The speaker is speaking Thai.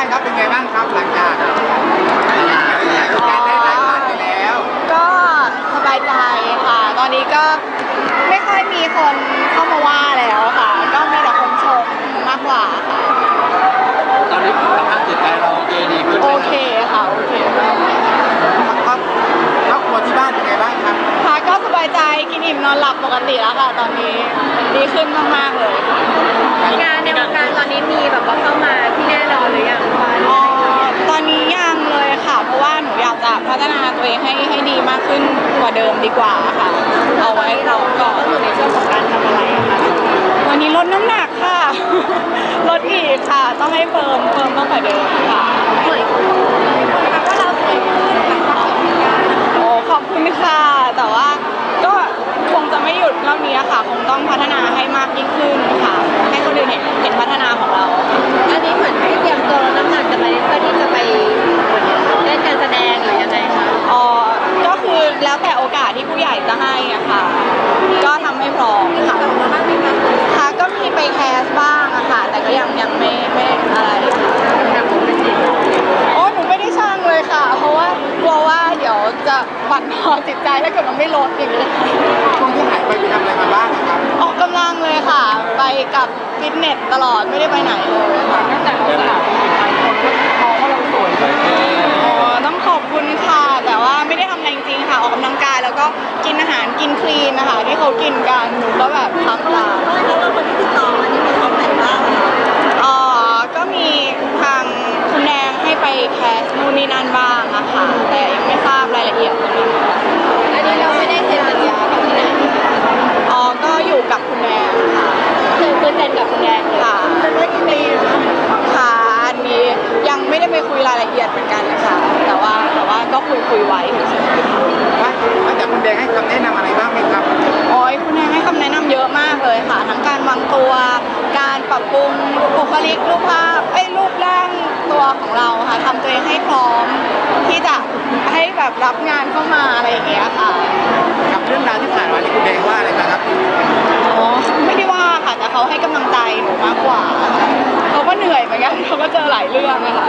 านครับเป็นไงบ้างครับหลังจากการได้รายผ่านไปแล้วก็สบายใจค่ะ ตอนนี้ก็ไม่ค่อยมีคนเข้ามาว่าแล้วค่ะ ก็มีแต่คนชมมากกว่าค่ะตอนนี้สภาพจิตใจเราโอเคดีขึ้นไหมโอเคค่ะโอเคมากครับครอบครัวที่บ้านเป็นไงบ้างครับค่ะก็สบายใจกินอิ่มนอนหลับปกติแล้วค่ะ ตอนนี้ดีขึ้นมากๆเลยค่ะงานในวงการตอนนี้มี ฒนาตัวเองให้ให้ดีมากขึ้นกว่าเดิมดีกว่าค่ะ เอาไว้เราก่อนอยู่ในช่วงของการทำอะไรอะคะวันนี้ลดน้ำหนักค่ะ ลดอีกค่ะ ต้องให้เฟิร์มเฟิร์มมากกว่าเดิมค่ะเหมือนว่าเราสวยขึ้นหลังจากออกงาโอ้ขอบคุณค่ะ แต่ว่าก็คงจะไม่หยุดเท่านี้ค่ะ คงต้องพัฒนาให้มากยิ่งขึ้น จะให้อะค่ะ ก็ทำให้พร้อมค่ะบ้างไหมคะค่ะก็มีไปแคสบ้างอะค่ะ แต่ก็ยังยังไม่ไม่อะไรค่ะแบบผมไม่จริงโอ้หนูไม่ได้ช่างเลยค่ะ เพราะว่ากลัวว่าเดี๋ยวจะบั่นทอนจิตใจถ้าเกิดมันไม่ลดอย่างนี้ช่วงที่หายไปไปทำอะไรมาบ้างครับออกกำลังเลยค่ะ ไปกับฟิตเนสตลอดไม่ได้ไปไหนเลยค่ะตั้งแต่เราสลับมองว่าเราสวยอ๋อต้องขอบคุณค่ะ แต่ว่าไม่ได้ทำอะไรจริงๆค่ะ ออกกำลังกายแล้วก็ กินอาหารกินคลีนนะคะที่เขากินกันหนูก็แบบทำตามแล้วเราคนที่ติดต่ออันนี้มีคอมเมนต์บ้างไหมคะอ๋อก็มีทางคุณแดงให้ไปแคสนู่นนี่นั่นบ้างอะค่ะแต่ ลิกรูปภาพเอ้ยรูปร่างตัวของเราค่ะทำตัวเองให้พร้อม ที่จะให้แบบรับงานเข้ามาอะไรอย่างเงี้ยค่ะ กับเรื่องราวที่ผ่านมานี่คุณแดงว่าอะไรบ้างครับอ๋อไม่ได้ว่าค่ะแต่เขาให้กำลังใจหนูมากกว่าค่ะเขาก็เหนื่อยเหมือนกันเขาก็เจอหลายเรื่องนะคะ